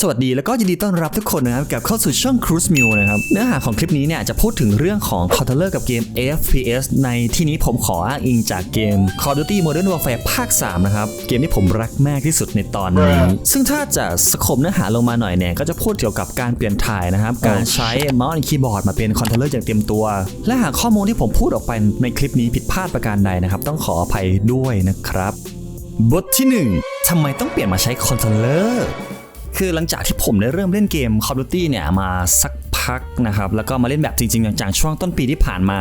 สวัสดีแล้วก็ยินดีต้อนรับทุกคนนะครับกลับเข้าสู่ช่อง Cruise m u นะครับเนื้อหาของคลิปนี้เนี่ยจะพูดถึงเรื่องของ Controller กับเกม FPS ในที่นี้ผมขออ้างอิงจากเกม Call of Duty Modern Warfare ภาค 3 นะครับ เกมที่ผมรักมากที่สุดในตอนนี้ ซึ่งถ้าจะสคมเนื้อหาลงมาหน่อยเนี่ยก็จะพูดเกี่ยวกับการเปลี่ยนถ่ายนะครับ การใช้เมาส์และคีย์บอร์ดมาเป็นคอนโทรลเลอร์อย่างเต็มตัว และหากข้อมูลที่ผมพูดออกไปในคลิปนี้ผิดพลาดประการใดนะครับต้องขออภัยด้วยนะครับ บทที่ 1ทำไมต้องเปลี่ยนมาใช้คอนโทรลเลอร์ คือหลังจากที่ผมได้เริ่มเล่นเกม Call of Duty เนี่ยมาสักพักนะครับ แล้วก็มาเล่นแบบจริงๆอย่างๆช่วงต้นปีที่ผ่านมา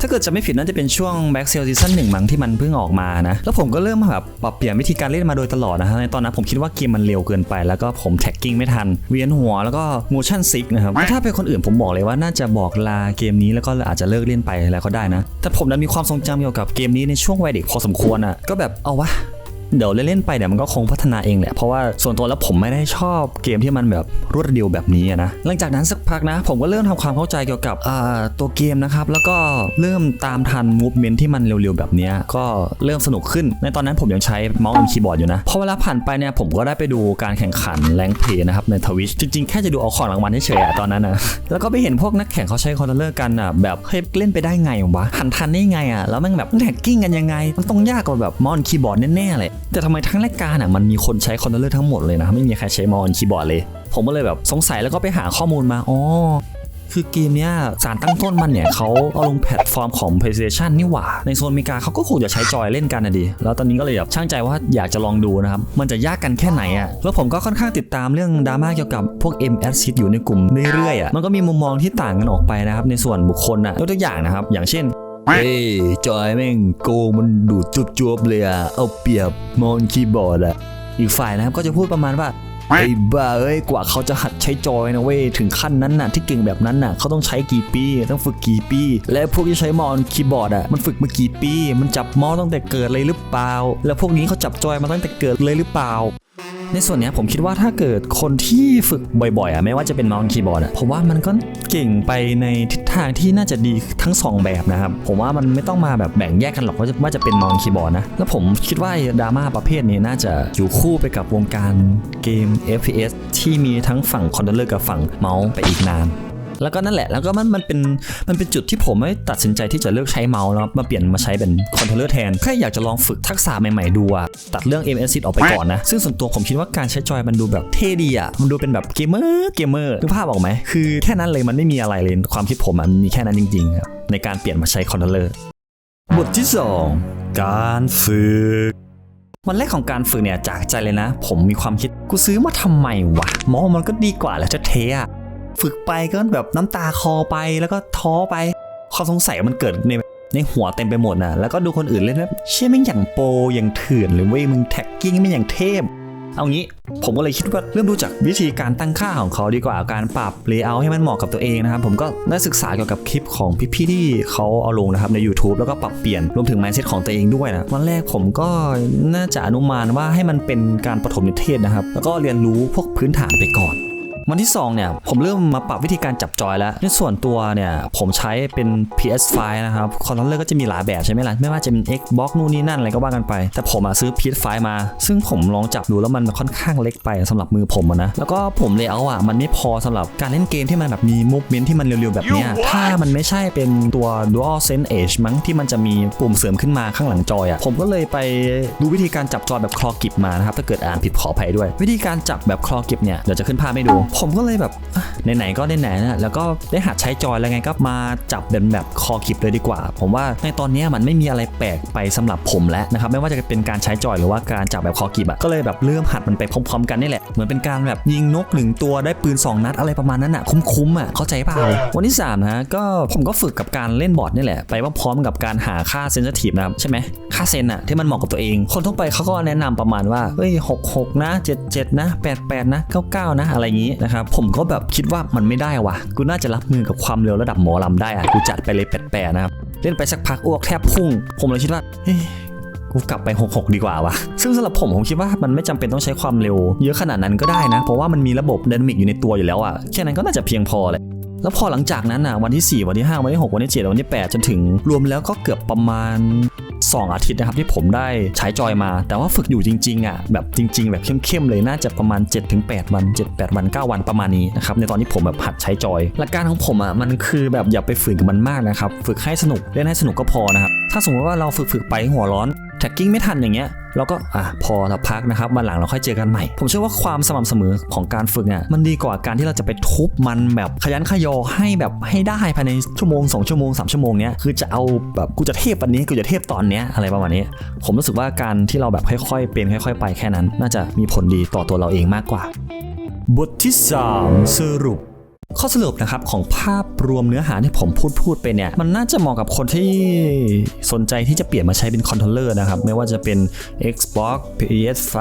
ถ้าเกิดจะไม่ผิดน่าจะเป็นช่วง Back Sale Season 1มั้งที่มันเพิ่งออกมานะ แล้วผมก็เริ่มแบบปรับเปลี่ยนวิธีการเล่นมาโดยตลอดนะฮะในตอนนั้นผมคิดว่าเกมมันเร็วเกินไป แล้วก็ผมแท็กกิ้งไม่ทัน เวียนหัวแล้วก็ motion sick นะครับถ้าเป็นคนอื่นผมบอกเลยว่าน่าจะบอกลาเกมนี้แล้วก็อาจจะเลิกเล่นไปแล้วก็ได้นะแต่ผมนั้นมีความทรงจำเกี่ยวกับเกมนี้ในช่วงวัยเด็กพอสมควรอะก็แบบเอาวะ เดี๋ยวเล่นๆไปเดี๋ยวมันก็คงพัฒนาเองแหละเพราะว่าส่วนตัวแล้วผมไม่ได้ชอบเกมที่มันแบบรวดเร็วแบบนี้นะหลังจากนั้นสักพักนะ ผมก็เริ่มทำความเข้าใจเกี่ยวกับตัวเกมนะครับแล้วก็เริ่มตามทันมูฟเมนที่มันเร็วๆแบบนี้ก็เริ่มสนุกขึ้น ในตอนนั้นผมยังใช้เมาส์และคีย์บอร์ดอยู่นะพอเวลาผ่านไปเนี่ยผมก็ได้ไปดูการแข่งขันแรงเพย์นะครับในทวิชจริงๆแค่จะดูเอาของรางวัลเฉยๆตอนนั้นนะแล้วก็ไปเห็นพวกนักแข่งเขาใช้คอนโทรลเลอร์กันอะแบบเฮ้ยเล่นไปได้ไงวะหันทันได้ไงอะแล้วแม่งแบบแท็กกิ้งกันยังไง มันต้องยากกว่าแบบมอนคีย์บอร์ดแน่ๆเลยแต่ทำไมทั้งรายการอะมันมีคนใช้คอนโทรลเลอร์ทั้งหมดเลยนะไม่มีใครใช้มอนคีย์บอร์ดเลย ผมก็เลยแบบสงสัยแล้วก็ไปหาข้อมูลมาอ๋อคือเกมเนี้ยสารตั้งต้นมันเนี่ยเขาเอาลงแพลตฟอร์มของ PlayStation นี่หว่า ในโซนอเมริกาเขาก็คงจะใช้จอยเล่นกันนะดิแล้วตอนนี้ก็เลยแบบช่างใจว่าอยากจะลองดูนะครับ มันจะยากกันแค่ไหนอะแล้วผมก็ค่อนข้างติดตามเรื่องดราม่าเกี่ยวกับพวก M S อยู่ในกลุ่มเรื่อยๆอะมันก็มีมุมมองที่ต่างกันออกไปนะครับในส่วนบุคคลอะยกตัวอย่างนะครับอย่างเช่น เฮ้ยจอยแม่งโกงมันดูดจุบจวบเลยอะเอาเปรียบมอนคีย์บอร์ดอะอีกฝ่ายนะครับก็จะพูดประมาณว่าไอ้บ้าเอ้ยกว่าเขาจะหัดใช้จอยนะเว้ยถึงขั้นนั้นน่ะที่เก่งแบบนั้นน่ะเขาต้องใช้กี่ปีต้องฝึกกี่ปี และพวกที่ใช้มอนคีย์บอร์ดอะมันฝึกมากี่ปี มันจับมอสตั้งแต่เกิดเลยหรือเปล่า แล้วพวกนี้เขาจับจอยมาตั้งแต่เกิดเลยหรือเปล่า ในส่วนนี้ผมคิดว่าถ้าเกิดคนที่ฝึกบ่อยๆอะไม่ว่าจะเป็นเมาส์คีย์บอร์ดอะผมว่ามันก็เก่งไปในทิศทางที่น่าจะดีทั้งสองแบบนะครับ ผมว่ามันไม่ต้องมาแบบแบ่งแยกกันหรอกว่าจะว่าจะเป็นเมาส์คีย์บอร์ดนะ แล้วผมคิดว่าดราม่าประเภทนี้น่าจะอยู่คู่ไปกับวงการเกม FPS ที่มีทั้งฝั่งคอนโทรลเลอร์กับฝั่งเมาส์ไปอีกนาน แล้วก็นั่นแหละ แล้วก็มันมันเป็นมันเป็นจุดที่ผมไม่ตัดสินใจที่จะเลิกใช้เมาส์แล้วมาเปลี่ยนมาใช้เป็นคอนโทรลเลอร์แทนแค่อยากจะลองฝึกทักษะใหม่ ๆ ดูอะตัดเรื่อง m s ออกไปก่อนนะ ซึ่งส่วนตัวผมคิดว่าการใช้จอยมันดูแบบเท่ดีอะมันดูเป็นแบบเกมเมอร์เกมเมอร์นึกภาพออกไหมคือแค่นั้นเลยมันไม่มีอะไรเลยความคิดผมอะมันมีแค่นั้นจริงๆครับในการเปลี่ยนมาใช้คอนโทรลเลอร์บทที่ 2 การฝึกวันแรกของการฝึกเนี่ยจากใจเลยนะ ผมมีความคิดกูซื้อมาทำไมวะมอมันก็ดีกว่าแหละจะเทอะ ฝึกไปก็แบบน้ำตาคอไปแล้วก็ท้อไปความสงสัยมันเกิดในในหัวเต็มไปหมดนะแล้วก็ดูคนอื่นเล่นแบบเชี่ยแม่อย่างโปรอย่างเถื่อนเลยเว้ยมึงแท็กกิ้งไม่อย่างเทพ เอางี้ผมก็เลยคิดว่าเริ่มรู้จักวิธีการตั้งค่าของเขาดีกว่าการปรับเลเยอร์ให้มันเหมาะกับตัวเองนะครับ ผมก็ได้ศึกษาเกี่ยวกับคลิปของพี่ๆที่เขาเอาลงนะครับใน YouTube แล้วก็ปรับเปลี่ยนรวมถึง mindset ของตัวเองด้วยนะวันแรกผมก็น่าจะอนุมานว่าให้มันเป็นการปฐมนิเทศนะครับ แล้วก็เรียนรู้พวกพื้นฐานไปก่อน วันที่2เนี่ยผมเริ่มมาปรับวิธีการจับจอยแล้ว ในส่วนตัวเนี่ยผมใช้เป็น PS5 นะครับคอนโทรลเลอร์ก็จะมีหลายแบบใช่ไหมล่ะไม่ว่าจะเป็น Xbox นู่นนี่นั่นอะไรก็ว่ากันไป แต่ผมอะซื้อ PS5 มา ซึ่งผมลองจับดูแล้วมันค่อนข้างเล็กไปสำหรับมือผมอนะแล้วก็ผมเลยเอาอะมันไม่พอสำหรับการเล่นเกมที่มันแบบมีมูฟเมนที่มันเร็วๆแบบเนี้ยถ้ามันไม่ใช่เป็นตัว Dual Sense Edge มั้งที่มันจะมีปุ่มเสริมขึ้นมาข้างหลังจอยอะผมก็เลยไปดูวิธีการจับจอยแบบคลอกิบมานะครับถ้าเกิดอ่านผิดขออภัยด้วย วิธีการจับแบบคลอกิบเนี่ยเดี๋ยวจะขึ้นภาพให้ดูผมก็เลยแบบไหนๆก็ไหนๆนะแล้วก็ได้หัดใช้จอยแล้วไงก็มาจับเป็นแบบคอกิบเลยดีกว่า ผมว่าในตอนนี้มันไม่มีอะไรแปลกไปสำหรับผมแล้วนะครับไม่ว่าจะเป็นการใช้จอยหรือว่าการจับแบบคอกิบอะก็เลยแบบเริ่มหัดมันไปพร้อมๆ กันนี่แหละเหมือนเป็นการแบบยิงนกหนึ่งตัวได้ปืนสองนัดอะไรประมาณนั้นอะคุ้มๆอะเข้าใจเปล่าวันที่สามนะก็ผมก็ฝึกกับการเล่นบอร์ดนี่แหละไปพร้อมๆกับการหาค่าเซนซิทีฟนะครับใช่ไหมค่าเซนอะที่มันเหมาะกับตัวเอง คนทั่วไปเขาก็แนะนำประมาณว่าเฮ้ยหกหกนะเจ็ดเจ็ดนะแปดแปดนะเก้าเก้านะอะไรอย่างนี้นะครับผมก็แบบคิดว่ามันไม่ได้วะกูน่าจะรับมือกับความเร็วระดับหมอลำได้อะกูจัดไปเลยแปดแปดนะครับเล่นไปสักพักอ้วกแทบพุ่ง ผมเลยคิดว่ากูกลับไป 66 ดีกว่าวะซึ่งสำหรับผมผมคิดว่ามันไม่จำเป็นต้องใช้ความเร็ว เยอะขนาดนั้นก็ได้นะ เพราะว่ามันมีระบบไดนามิกอยู่ในตัวอยู่แล้วอะแค่นั้นก็น่าจะเพียงพอเลย แล้วพอหลังจากนั้นอะวันที่ 4 วันที่ 5 วันที่ 6 วันที่ 7 วันที่ 8 จนถึงรวมแล้วก็เกือบประมาณ 2 อาทิตย์นะครับที่ผมได้ใช้จอยมา แต่ว่าฝึกอยู่จริงๆอะแบบจริง ๆ แบบเข้มๆเลยน่าจะประมาณ 7-8 วัน 7-8 วัน 9 วันประมาณนี้นะครับในตอนที่ผมแบบหัดใช้จอย หลักการของผมอะมันคือแบบอย่าไปฝืนกับมันมากนะครับฝึกให้สนุกเล่นให้สนุกก็พอนะครับถ้าสมมติว่าเราฝึกๆไปหัวร้อนแท็กกิ้งไม่ทันอย่างเงี้ย เราก็อะพอเราพักนะครับวันหลังเราค่อยเจอกันใหม่ ผมเชื่อว่าความสม่ำเสมอของการฝึกอะมันดีกว่าการที่เราจะไปทุบมันแบบขยันขยอให้แบบให้ได้ภายในชั่วโมง2ชั่วโมง3ชั่วโมงเนี้ยคือจะเอาแบบกูจะเทพวันนี้กูจะเทพตอนเนี้ยอะไรประมาณนี้ ผมรู้สึกว่าการที่เราแบบค่อยๆเป็นค่อย ๆ ไปแค่นั้น น่าจะมีผลดีต่อตัวเราเองมากกว่า บทที่ 3 สรุป ข้อสรุปนะครับของภาพรวมเนื้อหาที่ผมพูดพูดไปเนี่ยมันน่าจะเหมาะกับคนที่สนใจที่จะเปลี่ยนมาใช้เป็นคอนโทรลเลอร์นะครับไม่ว่าจะเป็น Xbox PS5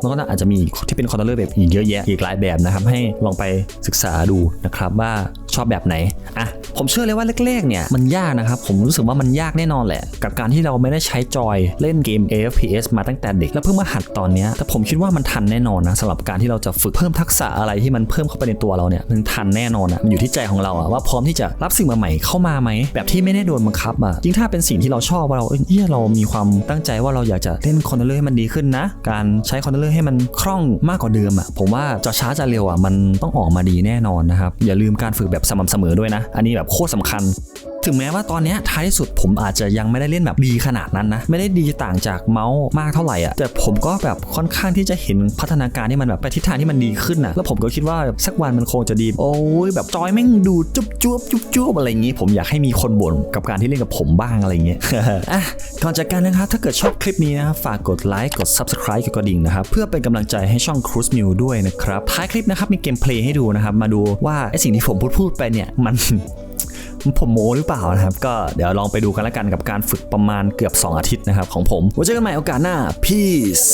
แล้วก็น่าอาจจะมีที่เป็นคอนโทรลเลอร์แบบอีกเยอะแยะอีกหลายแบบนะครับให้ลองไปศึกษาดูนะครับว่าชอบแบบไหนอะผมเชื่อเลยว่าแรกๆเนี่ยมันยากนะครับผมรู้สึกว่ามันยากแน่นอนแหละ กับการที่เราไม่ได้ใช้จอยเล่นเกม FPS มาตั้งแต่เด็ก แล้วเพิ่งมาหัดตอนนี้แต่ผมคิดว่ามันทันแน่นอนนะสำหรับการที่เราจะฝึกเพิ่มทักษะอะไรที่มันเพิ่มเข้าไปในตัวเราเนี่ยมันทันแน่นอนอะมันอยู่ที่ใจของเราอะว่าพร้อมที่จะรับสิ่งใหม่ๆเข้ามาไหมแบบที่ไม่ได้โดนบังคับอะยิ่งถ้าเป็นสิ่งที่เราชอบว่าเราเอ้ยเรามีความตั้งใจว่าเราอยากจะเล่นคอนโทรลเลอร์ให้มันดีขึ้นนะ การใช้คอนโทรลเลอร์ให้มันคล่องมากกว่าเดิมอะผมว่าจะช้าจะเร็วอะมันต้องออกมาดีแน่นอนนะครับอย่าลืมการฝึกแบบสม่ำเสมอด้วยนะ อันนี้แบบโคตรสำคัญ ถึงแม้ว่าตอนนี้ท้ายที่สุดผมอาจจะยังไม่ได้เล่นแบบดีขนาดนั้นนะ ไม่ได้ดีต่างจากเมาส์มากเท่าไหร่อะแต่ผมก็แบบค่อนข้างที่จะเห็นพัฒนาการที่มันแบบไปทิศทางที่มันดีขึ้นนะแล้วผมก็คิดว่าสักวันมันคงจะดี โอ้ยแบบจอยแม่งดูจุ๊บจุ๊บจุ๊บจุ๊บอะไรอย่างงี้ ผมอยากให้มีคนบ่นกับการที่เล่นกับผมบ้างอะไรอย่างเงี้ยอะก่อนจากกันนะครับถ้าเกิดชอบคลิปนี้นะฝากกดไลค์กด subscribe กดกระดิ่งนะครับเพื่อเป็นกำลังใจให้ช่อง Cruise Mew ด้วยนะครับท้ายคลิปนะครับมีเกมเพลย์ให้ดูนะครับมาดูว่าไอสิ่งที่ผมพูดพูดไปเนี่ยมัน ผมโมหรือเปล่านะครับ ก็เดี๋ยวลองไปดูกันละกันกับการฝึกประมาณเกือบ 2 อาทิตย์นะครับของผมไว้เจอกันใหม่โอกาสหน้า peace